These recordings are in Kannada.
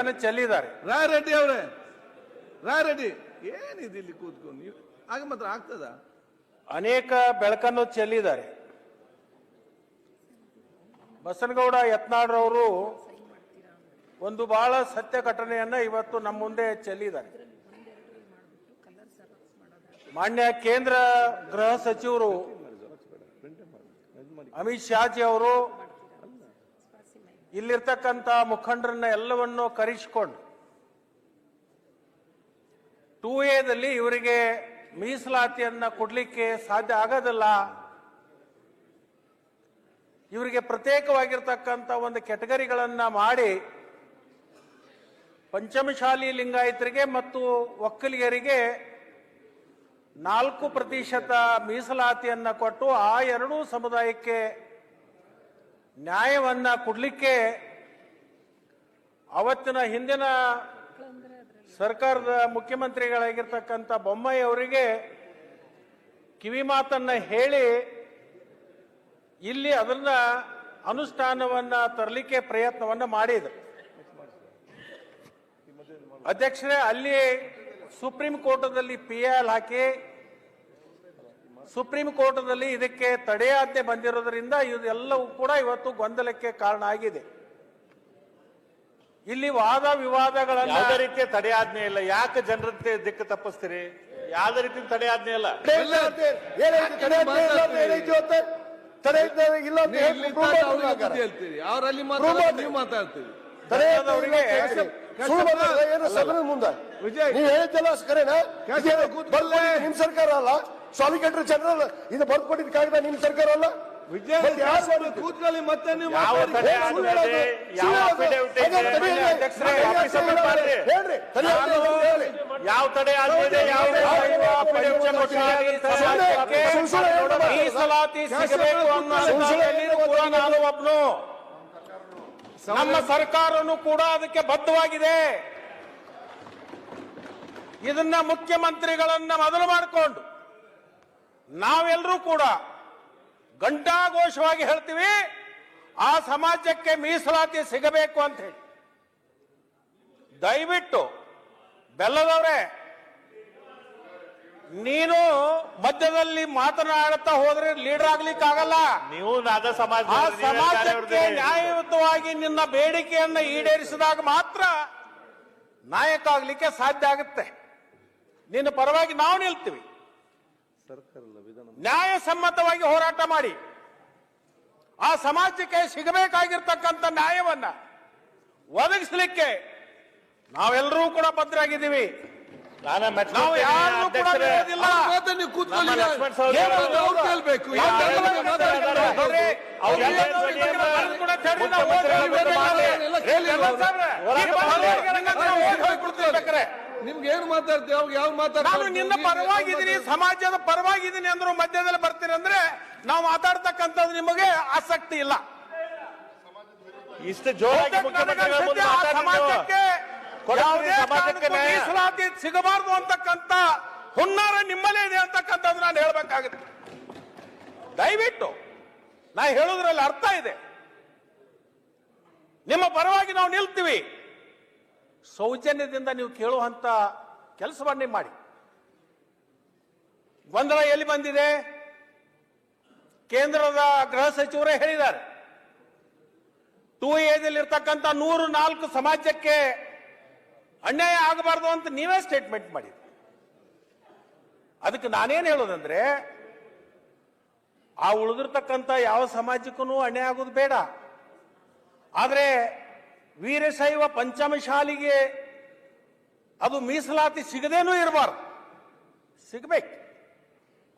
ಬೆಳಕನ್ನು ಚೆಲ್ಲಿದ್ದಾರೆ. ರಾರೆಡ್ಡಿ ಅವರೇ ರಾರೆಡ್ಡಿ ಏನಿದೆ ಇಲ್ಲಿ ಕೂತ್ಕೊಂಡು? ನೀವು ಆಗ ಮಾತ್ರ ಆಗ್ತದ? ಅನೇಕ ಬೆಳಕನ್ನು ಚೆಲ್ಲಿದ್ದಾರೆ. ಬಸನಗೌಡ ಯತ್ನಾಳ್ರವರು ಒಂದು ಬಹಳ ಸತ್ಯ ಘಟನೆಯನ್ನ ಇವತ್ತು ನಮ್ಮ ಮುಂದೆ ಚೆಲ್ಲಿದ್ದಾರೆ. ಮಾನ್ಯ ಕೇಂದ್ರ ಗೃಹ ಸಚಿವರು ಅಮಿತ್ ಶಾಜಿ ಅವರು ಇಲ್ಲಿರ್ತಕ್ಕಂಥ ಮುಖಂಡರನ್ನ ಎಲ್ಲವನ್ನೂ ಕರೆಸಿಕೊಂಡು ಟೂ ಎದಲ್ಲಿ ಇವರಿಗೆ ಮೀಸಲಾತಿಯನ್ನ ಕೊಡ್ಲಿಕ್ಕೆ ಸಾಧ್ಯ ಆಗೋದಿಲ್ಲ. ಇವರಿಗೆ ಪ್ರತ್ಯೇಕವಾಗಿರ್ತಕ್ಕಂಥ ಒಂದು ಕೆಟಗರಿಗಳನ್ನ ಮಾಡಿ ಪಂಚಮಶಾಲಿ ಲಿಂಗಾಯತರಿಗೆ ಮತ್ತು ಒಕ್ಕಲಿಗರಿಗೆ ನಾಲ್ಕು ಪ್ರತಿಶತ ಮೀಸಲಾತಿಯನ್ನ ಕೊಟ್ಟು ಆ ಎರಡೂ ಸಮುದಾಯಕ್ಕೆ ನ್ಯಾಯವನ್ನ ಕೊಡಲಿಕ್ಕೆ ಅವತ್ತಿನ ಹಿಂದಿನ ಸರ್ಕಾರದ ಮುಖ್ಯಮಂತ್ರಿಗಳಾಗಿರ್ತಕ್ಕಂಥ ಬೊಮ್ಮಾಯಿ ಅವರಿಗೆ ಕಿವಿ ಮಾತನ್ನ ಹೇಳಿ ಇಲ್ಲಿ ಅದನ್ನ ಅನುಷ್ಠಾನವನ್ನ ತರಲಿಕ್ಕೆ ಪ್ರಯತ್ನವನ್ನ ಮಾಡಿದ್ರು. ಅಧ್ಯಕ್ಷರೇ, ಅಲ್ಲಿ ಸುಪ್ರೀಂ ಕೋರ್ಟದಲ್ಲಿ ಪಿ ಎಲ್ ಹಾಕಿ ಸುಪ್ರೀಂ ಕೋರ್ಟ್ನಲ್ಲಿ ಇದಕ್ಕೆ ತಡೆಯಾಜ್ಞೆ ಬಂದಿರೋದ್ರಿಂದ ಇದೆಲ್ಲವೂ ಕೂಡ ಇವತ್ತು ಗೊಂದಲಕ್ಕೆ ಕಾರಣ ಆಗಿದೆ. ಇಲ್ಲಿ ವಾದ ವಿವಾದಗಳನ್ನು ಯಾವುದೇ ರೀತಿಯ ತಡೆಯಾಜ್ಞೆ ಇಲ್ಲ. ಯಾಕೆ ಜನರ ದಿಕ್ಕು ತಪ್ಪಿಸ್ತೀರಿ? ಯಾವುದೇ ರೀತಿ ತಡೆಯಾಜ್ಞೆ ಇಲ್ಲ. ತಡೆ ಇಲ್ಲ ಹೇಳ್ತೀರಿ? ಅವರಲ್ಲಿ. ನೀವು ಮಾತಾಡ್ತೀರಿ. ಏನು ಸದನ ಮುಂದೆ? ವಿಜಯ್. ನೀವು ಹೇಳಿದ್ದೆಲ್ಲ ಕರೆನಾ ನಿಮ್ ಸರ್ಕಾರ ಅಲ್ಲ? ಸಾಲಿಕೇಟರ್ ಜನರಲ್ ಇದು ಬರ್ಕೊಟ್ಟಿದ್ದ ಕಾಯ್ದ ನಿಮ್ ಸರ್ಕಾರ ಅಲ್ಲ ವಿಜಯ್ ಮತ್ತೆ ಯಾರು ಕೂತ್ಕೊಳ್ಳಿ ಮತ್ತೆ ನೀವು ಯಾವ ತಡೆ? ಮೀಸಲಾತಿ ಸಿಗಬೇಕು ನಾನು ಒಬ್ನು ನಮ್ಮ ಸರ್ಕಾರನು ಕೂಡ ಅದಕ್ಕೆ ಬದ್ಧವಾಗಿದೆ. ಇದನ್ನ ಮುಖ್ಯಮಂತ್ರಿಗಳನ್ನ ಮೊದಲು ಮಾಡಿಕೊಂಡು ನಾವೆಲ್ಲರೂ ಕೂಡ ಘಂಟಾಘೋಷವಾಗಿ ಹೇಳ್ತೀವಿ ಆ ಸಮಾಜಕ್ಕೆ ಮೀಸಲಾತಿ ಸಿಗಬೇಕು ಅಂತ ಹೇಳಿ. ದಯವಿಟ್ಟು ಬೆಲ್ಲದವ್ರೆ ನೀನು ಮಧ್ಯದಲ್ಲಿ ಮಾತನಾಡುತ್ತಾ ಹೋದ್ರೆ ಲೀಡರ್ ಆಗ್ಲಿಕ್ಕೆ ಆಗಲ್ಲ ನೀವು ಸಮಾಜ ಆ ಸಮಾಜಕ್ಕೆ ನ್ಯಾಯಯುತವಾಗಿ ನಿನ್ನ ಬೇಡಿಕೆಯನ್ನ ಈಡೇರಿಸಿದಾಗ ಮಾತ್ರ ನಾಯಕ ಆಗ್ಲಿಕ್ಕೆ ಸಾಧ್ಯ ಆಗುತ್ತೆ. ನಿನ್ನ ಪರವಾಗಿ ನಾವು ನಿಲ್ತೀವಿ. ನ್ಯಾಯಸಮ್ಮತವಾಗಿ ಹೋರಾಟ ಮಾಡಿ. ಆ ಸಮಾಜಕ್ಕೆ ಸಿಗಬೇಕಾಗಿರ್ತಕ್ಕಂಥ ನ್ಯಾಯವನ್ನ ಒದಗಿಸಲಿಕ್ಕೆ ನಾವೆಲ್ಲರೂ ಕೂಡ ಭದ್ರಾಗಿದ್ದೀವಿ ನಾನು ನಾವು ಕೇಳ್ಬೇಕು. ನಿಮ್ಗೆ ಏನು ಮಾತಾಡ್ತೀವಿ ಅವ್ರು ಯಾವ ಮಾತಾಡ್ತಾರೆ? ನಾನು ನಿನ್ನ ಪರವಾಗಿದ್ದೀನಿ ಸಮಾಜದ ಪರವಾಗಿದ್ದೀನಿ ಅಂದ್ರು ಮಧ್ಯದಲ್ಲಿ ಬರ್ತೀನಿ ಅಂದ್ರೆ ನಾವು ಮಾತಾಡ್ತಕ್ಕಂಥದ್ದು ನಿಮಗೆ ಆಸಕ್ತಿ ಇಲ್ಲ. ಇಷ್ಟು ಜೋರಾಗಿ ಮುಖ್ಯಮಂತ್ರಿಗಳ ಮುಂದೆ ಆ ಸಮಾಜಕ್ಕೆ ಯಾವುದೇ ಸಮಾಜಕ್ಕೆ ನ್ಯಾಯ. ಮೀಸಲಾತಿ ಸಿಗಬಾರ್ದು ಅಂತಕ್ಕಂಥ ಹುನ್ನಾರ ನಿಮ್ಮಲ್ಲೇ ಇದೆ ಅಂತಕ್ಕಂಥದ್ದು ನಾನು ಹೇಳ್ಬೇಕಾಗುತ್ತೆ. ದಯವಿಟ್ಟು ನಾ ಹೇಳೋದ್ರಲ್ಲಿ ಅರ್ಥ ಇದೆ. ನಿಮ್ಮ ಪರವಾಗಿ ನಾವು ನಿಲ್ತೀವಿ. ಸೌಜನ್ಯದಿಂದ ನೀವು ಕೇಳುವಂತ ಕೆಲಸವನ್ನೇ ಮಾಡಿ. ಗೊಂದಲ ಎಲ್ಲಿ ಬಂದಿದೆ? ಕೇಂದ್ರದ ಗೃಹ ಸಚಿವರೇ ಹೇಳಿದ್ದಾರೆ. ಟೂ ಎದಲ್ಲಿರ್ತಕ್ಕಂಥ ನೂರು ನಾಲ್ಕು ಸಮಾಜಕ್ಕೆ ಅನ್ಯಾಯ ಆಗಬಾರ್ದು ಅಂತ ನೀವೇ ಸ್ಟೇಟ್ಮೆಂಟ್ ಮಾಡಿ ಅದಕ್ಕೆ ನಾನೇನು ಹೇಳೋದಂದ್ರೆ, ಆ ಉಳಿದಿರ್ತಕ್ಕಂಥ ಯಾವ ಸಮಾಜಕ್ಕೂ ಅನ್ಯಾಯ ಆಗೋದು ಬೇಡ. ಆದರೆ ವೀರಶೈವ ಪಂಚಮಶಾಲಿಗೆ ಅದು ಮೀಸಲಾತಿ ಸಿಗದೇನೂ ಇರಬಾರ್ದು. ಸಿಗಬೇಕು.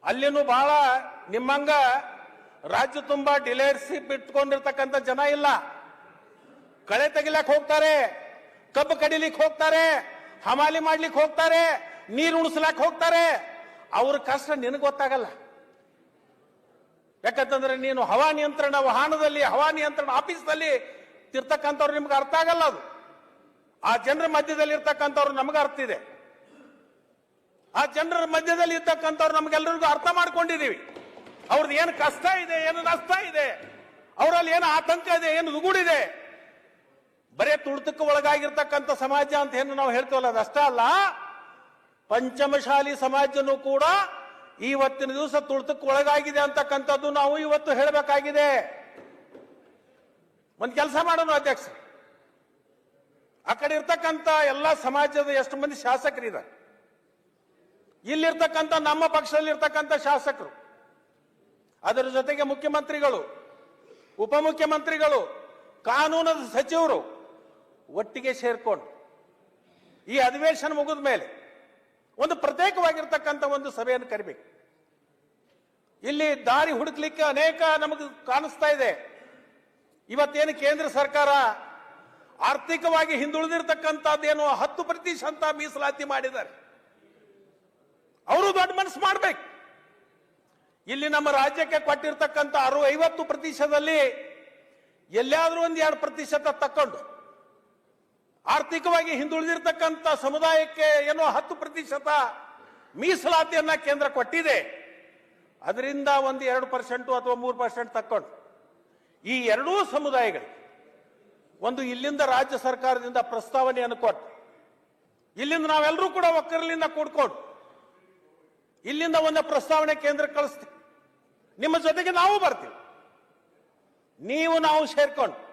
ಅಲ್ಲಿನೂ ಬಹಳ ನಿಮ್ಮಂಗ ರಾಜ್ಯ ತುಂಬಾ ಡಿಲೇರ್ಸಿ ಬಿಟ್ಕೊಂಡಿರ್ತಕ್ಕಂಥ ಜನ ಇಲ್ಲ. ಕಳೆ ತೆಗಿಲಕ್ಕೆ ಹೋಗ್ತಾರೆ. ಕಬ್ಬು ಕಡಿಲಿಕ್ಕೆ ಹೋಗ್ತಾರೆ, ಹಮಾಲಿ ಮಾಡ್ಲಿಕ್ಕೆ ಹೋಗ್ತಾರೆ, ನೀರು ಉಣಿಸ್ಲಾಕ್ ಹೋಗ್ತಾರೆ. ಅವ್ರ ಕಷ್ಟ ನಿನಗೆ ಗೊತ್ತಾಗಲ್ಲ. ಯಾಕಂತಂದ್ರೆ ನೀನು ಹವಾ ನಿಯಂತ್ರಣ, ವಾಹನದಲ್ಲಿ ಹವಾ ನಿಯಂತ್ರಣ, ಆಫೀಸ್ನಲ್ಲಿ ತಿರ್ತಕ್ಕಂಥವ್ರು ನಿಮ್ಗೆ ಅರ್ಥ ಆಗಲ್ಲ ಅದು. ಆ ಜನರ ಮಧ್ಯದಲ್ಲಿ ಇರ್ತಕ್ಕಂಥವ್ರು ನಮ್ಗೆ ಅರ್ಥ ಇದೆ. ಆ ಜನರ ಮಧ್ಯದಲ್ಲಿ ಇರ್ತಕ್ಕಂಥವ್ರು ನಮ್ಗೆಲ್ಲರಿಗೂ ಅರ್ಥ ಮಾಡ್ಕೊಂಡಿದೀವಿ. ಅವ್ರದ್ದು ಏನು ಕಷ್ಟ ಇದೆ, ಏನು ನಷ್ಟ ಇದೆ, ಅವರಲ್ಲಿ ಏನು ಆತಂಕ ಇದೆ, ಏನು ದುಗುಡಿದೆ ಬರೇ ತುಳಿತಕ್ಕೆ ಒಳಗಾಗಿರ್ತಕ್ಕಂಥ ಸಮಾಜ ಅಂತ ಏನು ನಾವು ಹೇಳ್ತೇವಲ್ಲ, ಅದಷ್ಟೇ ಅಲ್ಲ. ಪಂಚಮಶಾಲಿ ಸಮಾಜನೂ ಕೂಡ ಇವತ್ತಿನ ದಿವಸ ತುಳಿತಕ್ಕೆ ಒಳಗಾಗಿದೆ ಅಂತಕ್ಕಂಥದ್ದು ನಾವು ಇವತ್ತು ಹೇಳಬೇಕಾಗಿದೆ. ಒಂದು ಕೆಲಸ ಮಾಡೋಣ ಅಧ್ಯಕ್ಷ. ಆ ಕಡೆ ಇರ್ತಕ್ಕಂಥ ಎಲ್ಲ ಸಮಾಜದ ಎಷ್ಟು ಮಂದಿ ಶಾಸಕರಿದ್ದಾರೆ? ಇಲ್ಲಿರ್ತಕ್ಕಂಥ ನಮ್ಮ ಪಕ್ಷದಲ್ಲಿ ಇರ್ತಕ್ಕಂಥ ಶಾಸಕರು, ಅದರ ಜೊತೆಗೆ ಮುಖ್ಯಮಂತ್ರಿಗಳು, ಉಪಮುಖ್ಯಮಂತ್ರಿಗಳು, ಕಾನೂನದ ಸಚಿವರು ಒಟ್ಟಿಗೆ ಸೇರ್ಕೊಂಡು ಈ ಅಧಿವೇಶನ ಮುಗಿದ ಮೇಲೆ ಒಂದು ಪ್ರತ್ಯೇಕವಾಗಿರ್ತಕ್ಕಂಥ ಒಂದು ಸಭೆಯನ್ನು ಕರಿಬೇಕು. ಇಲ್ಲಿ ದಾರಿ ಹುಡುಕ್ಲಿಕ್ಕೆ ಅನೇಕ ನಮಗೆ ಕಾಣಿಸ್ತಾ ಇದೆ. ಇವತ್ತೇನು ಕೇಂದ್ರ ಸರ್ಕಾರ ಆರ್ಥಿಕವಾಗಿ ಹಿಂದುಳಿದಿರ್ತಕ್ಕಂಥದ್ದೇನು ಹತ್ತು ಪ್ರತಿಶತ ಮೀಸಲಾತಿ ಮಾಡಿದ್ದಾರೆ. ಅವರು ದೊಡ್ಡ ಮನಸ್ಸು ಮಾಡ್ಬೇಕು. ಇಲ್ಲಿ ನಮ್ಮ ರಾಜ್ಯಕ್ಕೆ ಕೊಟ್ಟಿರ್ತಕ್ಕಂಥ ಅರು ಐವತ್ತು ಪ್ರತಿಶತದಲ್ಲಿ ಎಲ್ಲಾದ್ರೂ ಒಂದು ಎರಡು ಪ್ರತಿಶತ ತಕ್ಕೊಂಡು ಆರ್ಥಿಕವಾಗಿ ಹಿಂದುಳಿದಿರ್ತಕ್ಕಂಥ ಸಮುದಾಯಕ್ಕೆ ಏನೋ ಹತ್ತು ಪ್ರತಿಶತ ಮೀಸಲಾತಿಯನ್ನ ಕೇಂದ್ರ ಕೊಟ್ಟಿದೆ. ಅದರಿಂದ ಒಂದು ಎರಡು ಪರ್ಸೆಂಟ್ ಅಥವಾ ಮೂರು ಪರ್ಸೆಂಟ್ ತಕ್ಕೊಂಡು. ಈ ಎರಡೂ ಸಮುದಾಯಗಳು ಒಂದು ಇಲ್ಲಿಂದ ರಾಜ್ಯ ಸರ್ಕಾರದಿಂದ ಪ್ರಸ್ತಾವನೆಯನ್ನು ಕೊಟ್ಟು, ಇಲ್ಲಿಂದ ನಾವೆಲ್ಲರೂ ಕೂಡ ಒಕ್ಕರಲಿಂದ ಕೂಡ್ಕೊಂಡು, ಇಲ್ಲಿಂದ ಒಂದು ಪ್ರಸ್ತಾವನೆ ಕೇಂದ್ರ ಕಳಿಸ್ತೀವಿ. ನಿಮ್ಮ ಜೊತೆಗೆ ನಾವು ಬರ್ತೀವಿ. ನೀವು ನಾವು ಸೇರ್ಕೊಂಡು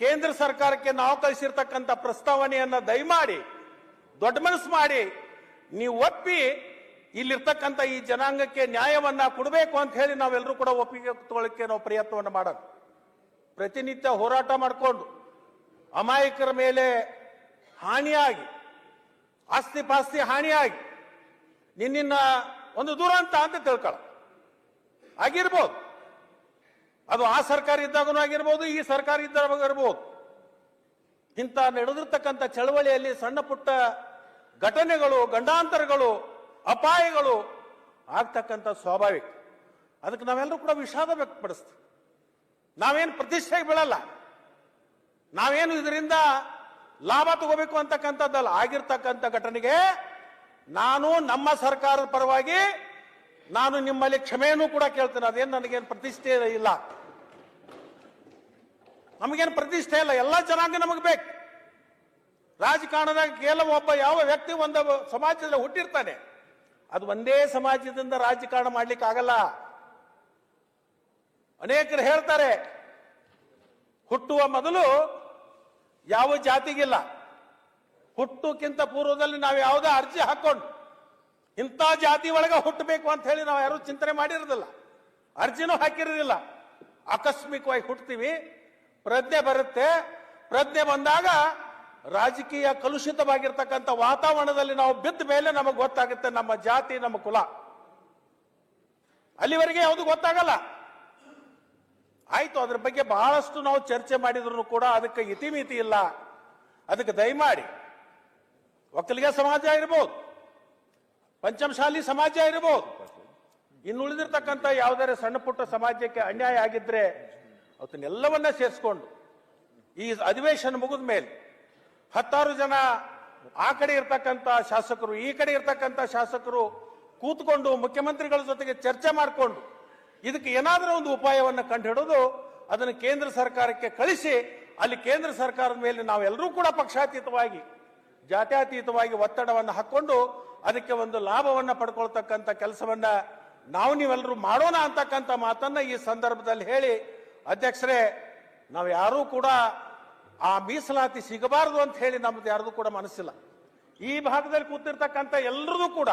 ಕೇಂದ್ರ ಸರ್ಕಾರಕ್ಕೆ ನಾವು ಕಳಿಸಿರ್ತಕ್ಕಂಥ ಪ್ರಸ್ತಾವನೆಯನ್ನ ದಯಮಾಡಿ, ದೊಡ್ಡ ಮನಸ್ಸು ಮಾಡಿ, ನೀವು ಒಪ್ಪಿ ಇಲ್ಲಿರ್ತಕ್ಕಂಥ ಈ ಜನಾಂಗಕ್ಕೆ ನ್ಯಾಯವನ್ನ ಕೊಡಬೇಕು ಅಂತ ಹೇಳಿ ನಾವೆಲ್ಲರೂ ಕೂಡ ಒಪ್ಪಿಗೆ ತಗೊಳ್ಳಿಕ್ಕೆ ನಾವು ಪ್ರಯತ್ನವನ್ನು ಮಾಡೋದು. ಪ್ರತಿನಿತ್ಯ ಹೋರಾಟ ಮಾಡಿಕೊಂಡು, ಅಮಾಯಕರ ಮೇಲೆ ಹಾನಿಯಾಗಿ ಆಸ್ತಿ ಪಾಸ್ತಿ ಹಾನಿಯಾಗಿ ನಿನ್ನ ಒಂದು ದುರಂತ ಅಂತ ತಿಳ್ಕೊಳ್ಳ ಆಗಿರ್ಬೋದು. ಅದು ಆ ಸರ್ಕಾರ ಇದ್ದಾಗೂ ಆಗಿರ್ಬೋದು, ಈ ಸರ್ಕಾರ ಇದ್ದಾಗ ಇರ್ಬೋದು. ಇಂಥ ನಡೆದಿರ್ತಕ್ಕಂಥ ಚಳವಳಿಯಲ್ಲಿ ಸಣ್ಣ ಪುಟ್ಟ ಘಟನೆಗಳು, ಗಂಡಾಂತರಗಳು, ಅಪಾಯಗಳು ಆಗ್ತಕ್ಕಂಥ ಸ್ವಾಭಾವಿಕ. ಅದಕ್ಕೆ ನಾವೆಲ್ಲರೂ ಕೂಡ ವಿಷಾದ ವ್ಯಕ್ತಪಡಿಸ್ತೀವಿ. ನಾವೇನು ಪ್ರತಿಷ್ಠೆಗೆ ಬೀಳಲ್ಲ. ನಾವೇನು ಇದರಿಂದ ಲಾಭ ತಗೋಬೇಕು ಅಂತಕ್ಕಂಥದ್ದಲ್ಲ. ಆಗಿರ್ತಕ್ಕಂಥ ಘಟನೆಗೆ ನಾನು ನಮ್ಮ ಸರ್ಕಾರದ ಪರವಾಗಿ ನಾನು ನಿಮ್ಮಲ್ಲಿ ಕ್ಷಮೆಯನ್ನು ಕೂಡ ಕೇಳ್ತೇನೆ. ಅದೇನು ನನಗೇನು ಪ್ರತಿಷ್ಠೆ ಇಲ್ಲ. ನಮಗೇನು ಪ್ರತಿಷ್ಠೆ ಇಲ್ಲ, ಎಲ್ಲ ಜನಾಂಗ ನಮಗೆ ಬೇಕು. ರಾಜಕಾರಣದಾಗ ಕೇವಲ ಒಬ್ಬ ಯಾವ ವ್ಯಕ್ತಿ ಒಂದು ಸಮಾಜದಲ್ಲಿ ಹುಟ್ಟಿರ್ತಾನೆ, ಅದು ಒಂದೇ ಸಮಾಜದಿಂದ ರಾಜಕಾರಣ ಮಾಡ್ಲಿಕ್ಕೆ ಆಗಲ್ಲ. ಅನೇಕರು ಹೇಳ್ತಾರೆ, ಹುಟ್ಟುವ ಮೊದಲು ಯಾವ ಜಾತಿಗಿಲ್ಲ, ಹುಟ್ಟುಕ್ಕಿಂತ ಪೂರ್ವದಲ್ಲಿ ನಾವು ಯಾವುದೇ ಅರ್ಜಿ ಹಾಕೊಂಡು ಇಂಥ ಜಾತಿ ಒಳಗೆ ಹುಟ್ಟಬೇಕು ಅಂತ ಹೇಳಿ ನಾವು ಯಾರು ಚಿಂತನೆ ಮಾಡಿರೋದಿಲ್ಲ. ಅರ್ಜಿನೂ ಹಾಕಿರೋದಿಲ್ಲ. ಆಕಸ್ಮಿಕವಾಗಿ ಹುಟ್ಟುತ್ತೀವಿ ಪ್ರಜ್ಞೆ ಬರುತ್ತೆ. ಪ್ರಜ್ಞೆ ಬಂದಾಗ ರಾಜಕೀಯ ಕಲುಷಿತವಾಗಿರ್ತಕ್ಕಂಥ ವಾತಾವರಣದಲ್ಲಿ ನಾವು ಬಿದ್ದ ಮೇಲೆ ನಮಗೆ ಗೊತ್ತಾಗುತ್ತೆ ನಮ್ಮ ಜಾತಿ, ನಮ್ಮ ಕುಲ. ಅಲ್ಲಿವರೆಗೆ ಯಾವುದು ಗೊತ್ತಾಗಲ್ಲ. ಆಯಿತು, ಅದ್ರ ಬಗ್ಗೆ ಬಹಳಷ್ಟು ನಾವು ಚರ್ಚೆ ಮಾಡಿದ್ರು ಕೂಡ ಅದಕ್ಕೆ ಇತಿಮಿತಿ ಇಲ್ಲ. ಅದಕ್ಕೆ ದಯಮಾಡಿ ಒಕ್ಕಲಿಗ ಸಮಾಜ ಇರ್ಬೋದು ಪಂಚಮಶಾಲಿ ಸಮಾಜ ಇರ್ಬೋದು. ಇನ್ನು ಉಳಿದಿರ್ತಕ್ಕಂಥ ಸಣ್ಣ ಪುಟ್ಟ ಸಮಾಜಕ್ಕೆ ಅನ್ಯಾಯ ಆಗಿದ್ರೆ ಅವತ್ತನ್ನೆಲ್ಲವನ್ನ ಸೇರಿಸ್ಕೊಂಡು ಈ ಅಧಿವೇಶನ ಮುಗಿದ ಮೇಲೆ ಹತ್ತಾರು ಜನ ಆ ಕಡೆ ಇರ್ತಕ್ಕಂಥ ಶಾಸಕರು, ಈ ಕಡೆ ಇರ್ತಕ್ಕಂಥ ಶಾಸಕರು ಕೂತ್ಕೊಂಡು ಮುಖ್ಯಮಂತ್ರಿಗಳ ಜೊತೆಗೆ ಚರ್ಚೆ ಮಾಡಿಕೊಂಡು ಇದಕ್ಕೆ ಏನಾದರೂ ಒಂದು ಉಪಾಯವನ್ನು ಕಂಡುಹಿಡಿದು ಅದನ್ನು ಕೇಂದ್ರ ಸರ್ಕಾರಕ್ಕೆ ಕಳಿಸಿ, ಅಲ್ಲಿ ಕೇಂದ್ರ ಸರ್ಕಾರದ ಮೇಲೆ ನಾವೆಲ್ಲರೂ ಕೂಡ ಪಕ್ಷಾತೀತವಾಗಿ, ಜಾತ್ಯಾತೀತವಾಗಿ ಒತ್ತಡವನ್ನು ಹಾಕ್ಕೊಂಡು ಅದಕ್ಕೆ ಒಂದು ಲಾಭವನ್ನು ಪಡ್ಕೊಳ್ತಕ್ಕಂಥ ಕೆಲಸವನ್ನ ನಾವು ನೀವೆಲ್ಲರೂ ಮಾಡೋಣ ಅಂತಕ್ಕಂಥ ಮಾತನ್ನ ಈ ಸಂದರ್ಭದಲ್ಲಿ ಹೇಳಿ ಅಧ್ಯಕ್ಷರೇ, ನಾವು ಯಾರೂ ಕೂಡ ಆ ಮೀಸಲಾತಿ ಸಿಗಬಾರದು ಅಂತ ಹೇಳಿ ನಮ್ದು ಯಾರ್ದು ಕೂಡ ಮನಸ್ಸಿಲ್ಲ. ಈ ಭಾಗದಲ್ಲಿ ಕೂತಿರ್ತಕ್ಕಂಥ ಎಲ್ಲರದು ಕೂಡ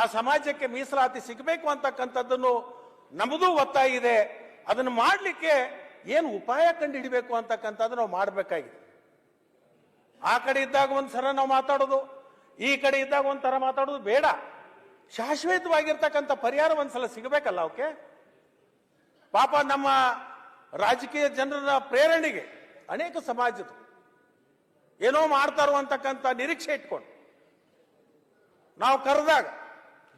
ಆ ಸಮಾಜಕ್ಕೆ ಮೀಸಲಾತಿ ಸಿಗಬೇಕು ಅಂತಕ್ಕಂಥದ್ದನ್ನು ನಮ್ಮದು ಒತ್ತಾಯ ಇದೆ ಅದನ್ನು ಮಾಡಲಿಕ್ಕೆ ಏನು ಉಪಾಯ ಕಂಡು ಹಿಡಿಬೇಕು ಅಂತಕ್ಕಂಥದ್ದು ನಾವು ಮಾಡಬೇಕಾಗಿದೆ. ಆ ಕಡೆ ಇದ್ದಾಗ ಒಂದ್ಸಲ ನಾವು ಮಾತಾಡೋದು, ಈ ಕಡೆ ಇದ್ದಾಗ ಒಂಥರ ಮಾತಾಡೋದು ಬೇಡ. ಶಾಶ್ವತವಾಗಿರ್ತಕ್ಕಂಥ ಪರಿಹಾರ ಒಂದ್ಸಲ ಸಿಗಬೇಕಲ್ಲ ಓಕೆ ಪಾಪ ನಮ್ಮ ರಾಜಕೀಯ ಜನರ ಪ್ರೇರಣೆಗೆ ಅನೇಕ ಸಮಾಜದ ಏನೋ ಮಾಡ್ತಾರೋ ಅಂತಕ್ಕಂಥ ನಿರೀಕ್ಷೆ ಇಟ್ಕೊಂಡು ನಾವು ಕರೆದಾಗ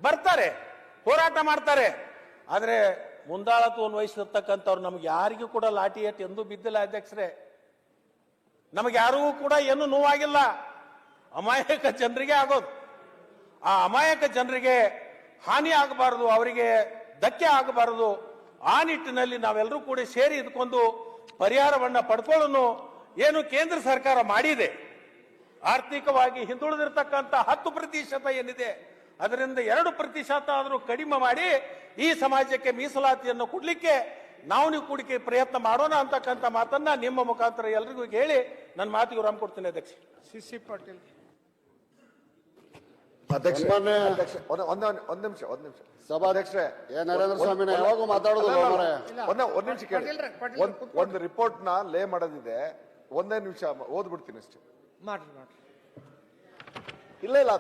ಬರ್ತಾರೆ, ಹೋರಾಟ ಮಾಡ್ತಾರೆ. ಆದರೆ ಮುಂದಾಳತ್ವವನ್ನು ವಹಿಸಿರ್ತಕ್ಕಂಥವ್ರು ನಮ್ಗೆ ಯಾರಿಗೂ ಕೂಡ ಲಾಠಿ ಎಟ್ ಎಂದೂ ಬಿದ್ದಿಲ್ಲ ಅಧ್ಯಕ್ಷರೇ. ನಮಗೆ ಯಾರಿಗೂ ಕೂಡ ಏನು ನೋವಾಗಿಲ್ಲ. ಅಮಾಯಕ ಜನರಿಗೆ ಆಗೋದು. ಆ ಅಮಾಯಕ ಜನರಿಗೆ ಹಾನಿ ಆಗಬಾರದು, ಅವರಿಗೆ ಧಕ್ಕೆ ಆಗಬಾರದು. ಆ ನಿಟ್ಟಿನಲ್ಲಿ ನಾವೆಲ್ಲರೂ ಕೂಡ ಸೇರಿ ಇದಕ್ಕೊಂದು ಪರಿಹಾರವನ್ನ ಪಡ್ಕೊಳ್ಳೋನು ಏನು ಕೇಂದ್ರ ಸರ್ಕಾರ ಮಾಡಿದೆ. ಆರ್ಥಿಕವಾಗಿ ಹಿಂದುಳಿದಿರ್ತಕ್ಕಂಥ ಹತ್ತು ಪ್ರತಿಶತ ಏನಿದೆ, ಅದರಿಂದ ಎರಡು ಪ್ರತಿಶತ ಆದರೂ ಕಡಿಮೆ ಮಾಡಿ ಈ ಸಮಾಜಕ್ಕೆ ಮೀಸಲಾತಿಯನ್ನು ಕೊಡಲಿಕ್ಕೆ ನಾವು ನೀವು ಕೂಡಿಕೆ ಪ್ರಯತ್ನ ಮಾಡೋಣ ಅಂತಕ್ಕಂಥ ಮಾತನ್ನ ನಿಮ್ಮ ಮುಖಾಂತರ ಎಲ್ರಿಗೂ ಹೇಳಿ. ನನ್ನ ಮಾತಿಗೆ ವಿರಾಮ ಕೊಡ್ತೀನಿ ಅಧ್ಯಕ್ಷ. C C Patil. ಅಧ್ಯಕ್ಷ ಸನ್ಮಾನ್ಯ- ಅಧ್ಯಕ್ಷ ಒಂದ್ ಒಂದ್ ಒಂದ್ ನಿಮಿಷ ಒಂದ್ ನಿಮಿಷ. ಸಭಾಧ್ಯಕ್ಷರೇ ಏ ನರೇಂದ್ರ ಸ್ವಾಮಿ ಸ್ವಾಮಿನ ಒಂದ್- ಯಾವಾಗೂ ಮಾತಾಡೋದು ಮಾರಾಯ. ಒಂದ್ ಒಂದ್ ನಿಮಿಷ ಕೇಳಿ. ಪಾಟೀಲ್ರೆ, ಪಾಟೀಲ್ರೆ, ಒಂದ್ ಕೂತ್ಕೊಳ್ಳಿ. ಒಂದು ರಿಪೋರ್ಟ್ನ ಲೇ ಮಾಡೋದಿದೆ. ಒಂದೇ ನಿಮಿಷ ಓದ್ಬಿಡ್ತೀನಿ ಅಷ್ಟೇ. ಮಾಡ್ರಿ ಮಾಡ್ರಿ. ಇಲ್ಲ ಇಲ್ಲ.